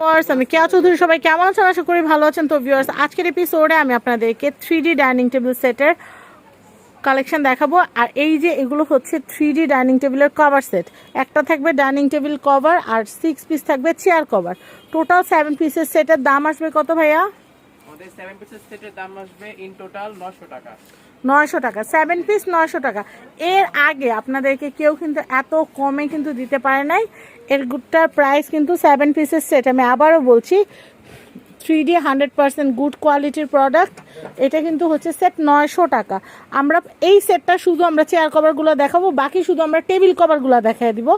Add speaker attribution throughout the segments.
Speaker 1: Viewers আমি কেয়া চৌধুরী, সবাই কেমন আছেন? আশা করি ভালো আছেন। তো ভিউয়ার্স আজকের এপিসোডে আমি আপনাদেরকে থ্রি ডাইনিং টেবিল সেটের কালেকশন দেখাবো। আর এই যে এগুলো হচ্ছে থ্রি ডাইনিং টেবিলের কভার সেট একটা থাকবে ডাইনিং টেবিল কভার আর সিক্স পিস থাকবে চেয়ার কভার টোটাল সেভেন পিসের সেটের দাম আসবে কত ভাইয়া?
Speaker 2: আমাদের সেভেন পিসের সেটের দাম আসবে ইন টোটাল নশো টাকা।
Speaker 1: নয়শো টাকা। সেভেন পিস নয়শো টাকা। এর আগে আপনাদেরকে কেউ কিন্তু এত কমে কিন্তু দিতে পারে নাই। এর গুডটার প্রাইস কিন্তু সেভেন পিসের সেট আমি আবারও বলছি three D hundred percent good কোয়ালিটির প্রোডাক্ট এটা কিন্তু হচ্ছে সেট নয়শো টাকা। আমরা এই সেটটা শুধু আমরা চেয়ার কভারগুলো দেখাবো, বাকি শুধু আমরা টেবিল কভারগুলো দেখাই দিব।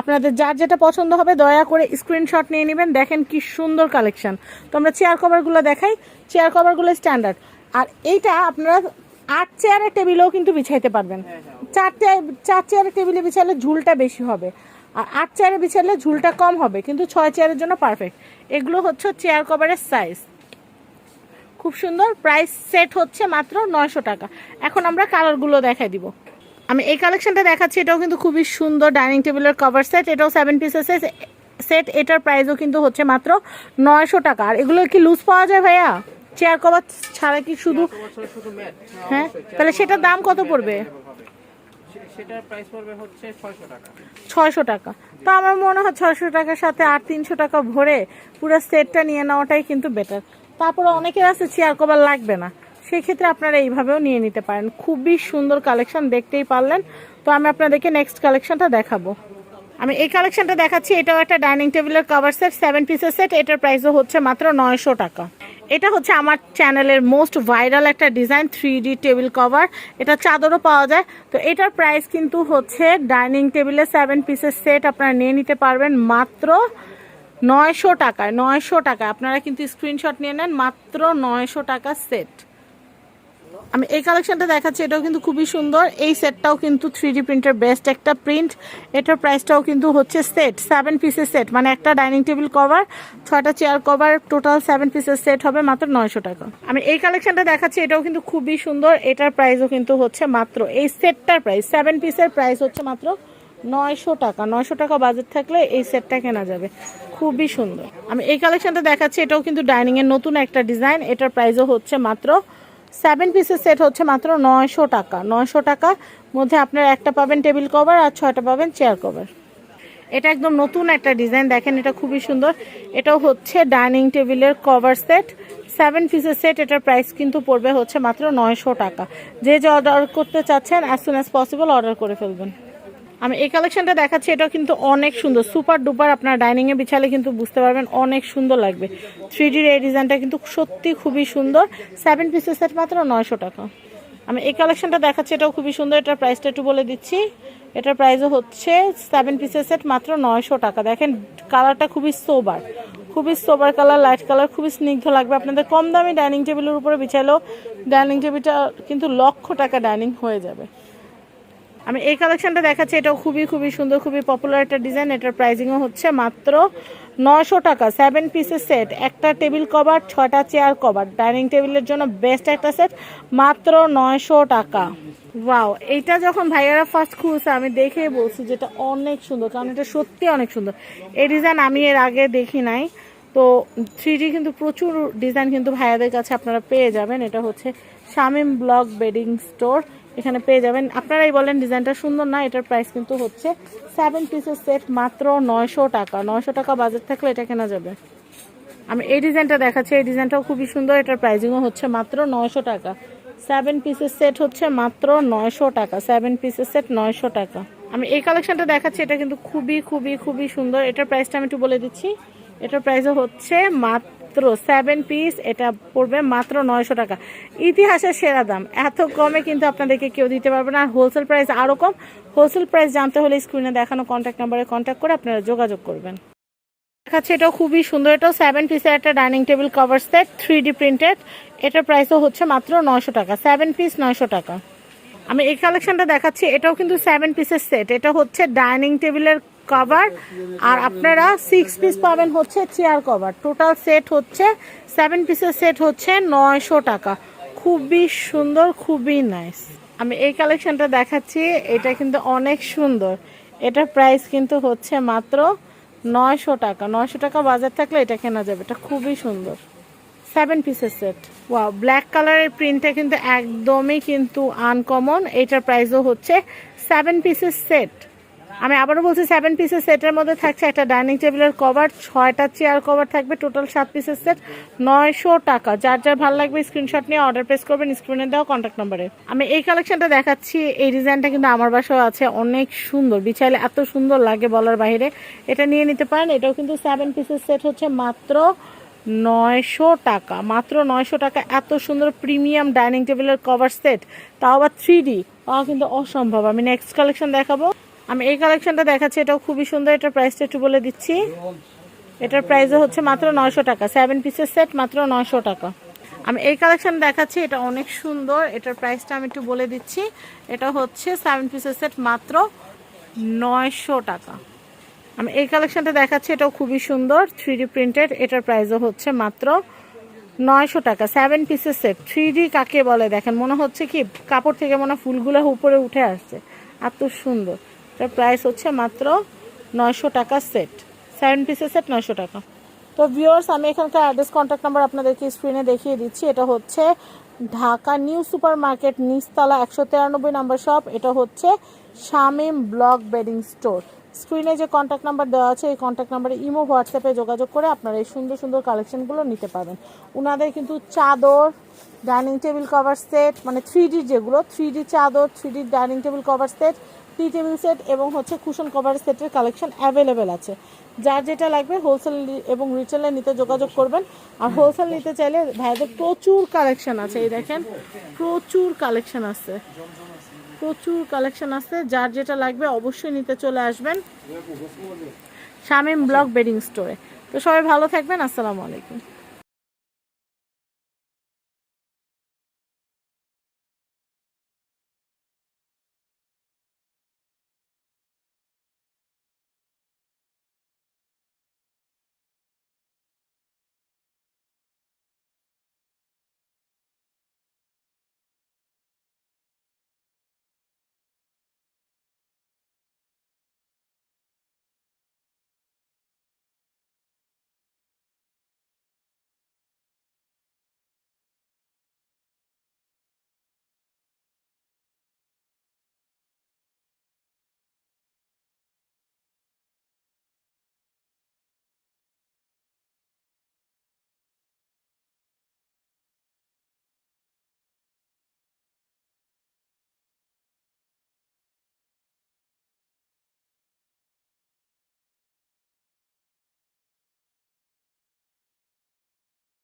Speaker 1: আপনাদের যার যেটা পছন্দ হবে দয়া করে স্ক্রিনশট নিয়ে নেবেন। দেখেন কি সুন্দর কালেকশান তো আমরা চেয়ার কভারগুলো দেখাই। চেয়ার কভারগুলো স্ট্যান্ডার্ড আর এইটা আপনারা আট চেয়ারের টেবিলেও কিন্তু বিছাইতে পারবেন। চার চেয়ার চার চেয়ারের টেবিলে বিছালে ঝুলটা বেশি হবে। আর আট চেয়ারে বিছালে ঝুলটা কম হবে কিন্তু ছয় চেয়ারের জন্য পারফেক্ট এগুলো হচ্ছে চেয়ার কভারের সাইজ খুব সুন্দর প্রাইস সেট হচ্ছে মাত্র নয়শো টাকা। এখন আমরা কালারগুলো দেখাই দিব। আমি এই কালেকশনটা দেখাচ্ছি এটাও কিন্তু খুবই সুন্দর ডাইনিং টেবিলের কভার সেট এটাও সেভেন পিসেস সেট এটার প্রাইসও কিন্তু হচ্ছে মাত্র নয়শো টাকা। আর এগুলো কি লুজ পাওয়া যায় ভাইয়া? চেয়ার কভার ছাড়া কি শুধু হ্যাঁ তাহলে সেটার দাম কত পড়বে?
Speaker 2: ছয়শো টাকা।
Speaker 1: তো আমার মনে হয় ছয়শো টাকার সাথে আর তিনশো টাকা ভরে পুরো সেটটা নিয়ে নেওয়াটাই কিন্তু বেটার তারপরে অনেকের আছে চেয়ার কভার লাগবে না। সেই ক্ষেত্রে আপনারা এইভাবেও নিয়ে নিতে পারেন। খুবই সুন্দর কালেকশন দেখতেই পারলেন। তো আমি আপনাদেরকে নেক্সট কালেকশনটা দেখাবো। আমি এই কালেকশনটা দেখাচ্ছি, এটাও একটা ডাইনিং টেবিলের কভার সেট সেভেন পিসের সেট এটার প্রাইসও হচ্ছে মাত্র নয়শো টাকা। এটা হচ্ছে আমার চ্যানেলের মোস্ট ভাইরাল একটা design three D table cover এটা চাদরও পাওয়া যায়। তো এটার প্রাইস কিন্তু হচ্ছে ডাইনিং টেবিলের সেভেন পিসের সেট আপনারা নিয়ে নিতে পারবেন মাত্র নয়শো টাকায়, নয়শো টাকা আপনারা কিন্তু স্ক্রিনশট নিয়ে নেন, মাত্র নয়শো টাকা সেট আমি এই কালেকশনটা দেখাচ্ছি, এটাও কিন্তু খুবই সুন্দর। এই সেটটাও কিন্তু থ্রি ডি প্রিন্টের বেস্ট একটা প্রিন্ট এটার প্রাইসটাও কিন্তু হচ্ছে সেট সেভেন পিসের সেট মানে একটা ডাইনিং টেবিল কভার ছয়টা চেয়ার কভার টোটাল সেভেন পিসের সেট হবে মাত্র নয়শো টাকা। আমি এই কালেকশনটা দেখাচ্ছি, এটাও কিন্তু খুবই সুন্দর। এটার প্রাইসও কিন্তু হচ্ছে মাত্র, এই সেটটার প্রাইস সেভেন পিসের প্রাইস হচ্ছে মাত্র নয়শো টাকা। নয়শো টাকা বাজেট থাকলে এই সেটটা কেনা যাবে। খুবই সুন্দর। আমি এই কালেকশনটা দেখাচ্ছি, এটাও কিন্তু ডাইনিংয়ের নতুন একটা ডিজাইন এটার প্রাইসও হচ্ছে মাত্র সেভেন পিসের সেট হচ্ছে মাত্র নয়শো টাকা। নয়শো টাকা মধ্যে আপনারা একটা পাবেন টেবিল কভার আর ছয়টা পাবেন চেয়ার কভার এটা একদম নতুন একটা ডিজাইন দেখেন এটা খুবই সুন্দর। এটাও হচ্ছে ডাইনিং টেবিলের কভার সেট সেভেন পিসের সেট এটার প্রাইস কিন্তু পড়বে হচ্ছে মাত্র নয়শো টাকা। যে যে অর্ডার করতে চাচ্ছেন as soon as possible order করে ফেলবেন। আমি এই কালেকশনটা দেখাচ্ছি, এটাও কিন্তু অনেক সুন্দর। সুপার ডুপার আপনার ডাইনিংয়ে বিছালে কিন্তু বুঝতে পারবেন, অনেক সুন্দর লাগবে। থ্রি ডির এই ডিজাইনটা কিন্তু সত্যি খুবই সুন্দর। সেভেন পিসের সেট মাত্র নয়শো টাকা। আমি এই কালেকশনটা দেখাচ্ছি, এটাও খুবই সুন্দর। এটার প্রাইসটা একটু বলে দিচ্ছি। এটার প্রাইসও হচ্ছে সেভেন পিসের সেট মাত্র নয়শো টাকা। দেখেন কালারটা খুবই সোবার খুবই সোবার কালার লাইট কালার খুবই স্নিগ্ধ লাগবে। আপনাদের কম দামি ডাইনিং টেবিলের উপরে বিছালেও ডাইনিং টেবিলটা কিন্তু লক্ষ টাকা ডাইনিং হয়ে যাবে। আমি এই কালেকশনটা দেখাচ্ছি, এটাও খুবই খুবই সুন্দর, খুবই পপুলার একটা ডিজাইন এটার প্রাইসিংও হচ্ছে মাত্র নয়শো টাকা সেভেন পিসের সেট একটা টেবিল কভার ছটা চেয়ার কভার ডাইনিং টেবিলের জন্য বেস্ট একটা সেট মাত্র নয়শো টাকা। ওয়াও এইটা যখন ভাইয়ারা ফার্স্ট খুলছে, আমি দেখে বলছি যেটা অনেক সুন্দর, কারণ এটা সত্যি অনেক সুন্দর। এই ডিজাইন আমি এর আগে দেখি নাই, তো থ্রি কিন্তু প্রচুর ডিজাইন কিন্তু ভাইয়াদের কাছে আপনারা পেয়ে যাবেন, এটা হচ্ছে শামিম ব্লক বেডিং স্টোর। এখানে পেয়ে যাবেন। আপনারাই বলেন, ডিজাইনটা সুন্দর না, এটার প্রাইস কিন্তু হচ্ছে সেভেন পিসের সেট মাত্র নয়শো টাকা। নয়শো টাকা বাজেট থাকলে এটা কেনা যাবে। আমি এই ডিজাইনটা দেখাচ্ছি, এই ডিজাইনটাও খুবই সুন্দর, এটার প্রাইসিংও হচ্ছে মাত্র নয়শো টাকা। সেভেন পিসের সেট হচ্ছে মাত্র নয়শো টাকা। সেভেন পিসের সেট নয়শো টাকা। আমি এই কালেকশনটা দেখাচ্ছি, এটা কিন্তু খুবই খুবই খুবই সুন্দর। এটার প্রাইসটা আমি একটু বলে দিচ্ছি। এটার প্রাইসও হচ্ছে মাত্র সেভেন পিস এটা পড়বে মাত্র নয়শো টাকা। ইতিহাসের সেরা দাম। এত কমে কিন্তু আপনাদেরকে কেউ দিতে পারবে না। আর হোলসেল প্রাইস আরও কম। হোলসেল প্রাইস জানতে হলে স্ক্রিনে দেখানো কন্ট্যাক্ট নাম্বারে কন্ট্যাক্ট করে আপনারা যোগাযোগ করবেন। দেখাচ্ছে এটাও খুবই সুন্দর। এটাও সেভেন পিসের একটা dining table cover set three D printed এটার প্রাইসও হচ্ছে মাত্র নয়শো টাকা। সেভেন পিস নয়শো টাকা। আমি এই কালেকশনটা দেখাচ্ছি। এটাও কিন্তু সেভেন পিসের সেট এটা হচ্ছে ডাইনিং টেবিলের কভার আর আপনারা সিক্স পিস পাবেন হচ্ছে চেয়ার কভার টোটাল সেট হচ্ছে সেভেন পিসের সেট হচ্ছে নয়শো টাকা। খুবই সুন্দর, খুবই নাইস আমি এই কালেকশনটা দেখাচ্ছি, এটা কিন্তু অনেক সুন্দর। এটার প্রাইস কিন্তু হচ্ছে মাত্র নয়শো টাকা। নয়শো টাকা বাজার থাকলে এটা কেনা যাবে। এটা খুবই সুন্দর। সেভেন পিসের সেট ওয়াও ব্ল্যাক কালারের প্রিন্টটা কিন্তু একদমই কিন্তু আনকমন এটার প্রাইসও হচ্ছে সেভেন পিসের সেট আমি আবারও বলছি সেভেন পিসের সেটের মধ্যে থাকছে একটা ডাইনিং টেবিলের কভার ছয়টা চেয়ার কভার থাকবে টোটাল সাত পিসের সেট নয়শো টাকা। যার যার ভালো লাগবে স্ক্রিনশট নিয়ে অর্ডার প্রেস করবেন স্ক্রিনে দেওয়া কন্ট্যাক্ট নাম্বারে আমি এই কালেকশনটা দেখাচ্ছি, এই ডিজাইনটা কিন্তু আমার বাসায় আছে, অনেক সুন্দর। বিছাইলে এত সুন্দর লাগে বলার বাইরে। এটা নিয়ে নিতে পারেন, এটাও কিন্তু সেভেন পিসের সেট হচ্ছে মাত্র নয়শো টাকা। মাত্র নয়শো টাকা, এত সুন্দর প্রিমিয়াম ডাইনিং টেবিলের কভার সেট তাও আবার থ্রি ডি কিন্তু অসম্ভব। আমি নেক্সট কালেকশন দেখাবো। আমি এই কালেকশনটা দেখাচ্ছি, এটাও খুবই সুন্দর, এটার প্রাইসটা একটু বলে দিচ্ছি। এটার প্রাইসও হচ্ছে মাত্র নয়শো টাকা সেভেন পিসের সেট মাত্র নয়শো টাকা। আমি এই কালেকশন দেখাচ্ছি, এটা অনেক সুন্দর, এটার প্রাইসটা আমি একটু বলে দিচ্ছি। এটা হচ্ছে সেভেন পিসের সেট মাত্র নয়শো টাকা। আমি এই কালেকশনটা দেখাচ্ছি, এটাও খুবই সুন্দর থ্রি প্রিন্টেড এটার প্রাইসও হচ্ছে মাত্র নয়শো টাকা সেভেন পিসের সেট থ্রি কাকে বলে? দেখেন, মনে হচ্ছে কি, কাপড় থেকে মনে ফুলগুলো উপরে উঠে আসছে। এত সুন্দর। এটার প্রাইস হচ্ছে মাত্র নয়শো টাকা সেট সেভেন পিসের সেট নয়শো টাকা। তো ভিউয়ার্স আমি এখানকার অ্যাড্রেস কন্ট্যাক্ট নাম্বার আপনাদেরকে স্ক্রিনে দেখিয়ে দিচ্ছি। এটা হচ্ছে ঢাকা নিউ সুপার মার্কেট নিচতলা একশো তিরানব্বই নাম্বার শপ এটা হচ্ছে শামিম ব্লক বেডিং স্টোর। স্ক্রিনে যে কন্ট্যাক্ট নাম্বার দেওয়া আছে, এই কন্ট্যাক্ট নাম্বারে ইমো হোয়াটসঅ্যাপে যোগাযোগ করে আপনারা এই সুন্দর সুন্দর কালেকশনগুলো নিতে পারবেন। ওনাদের কিন্তু চাদর ডাইনিং টেবিল কভার সেট মানে থ্রি যেগুলো থ্রি চাদর three D dining table cover set tea table set এবং হচ্ছে কুশন কভার সেটের কালেকশন অ্যাভেলেবেল আছে। যার যেটা লাগবে হোলসেল এবং রিটেলে নিতে যোগাযোগ করবেন। আর হোলসেল নিতে চাইলে ভাইদের প্রচুর কালেকশন আছে, এই দেখেন। প্রচুর কালেকশন আছে। প্রচুর কালেকশন আছে। যার যেটা লাগবে অবশ্যই নিতে চলে আসবেন। শামিম ব্লক বেডিং স্টোরে। তো সবাই ভালো থাকবেন। আসসালামু আলাইকুম।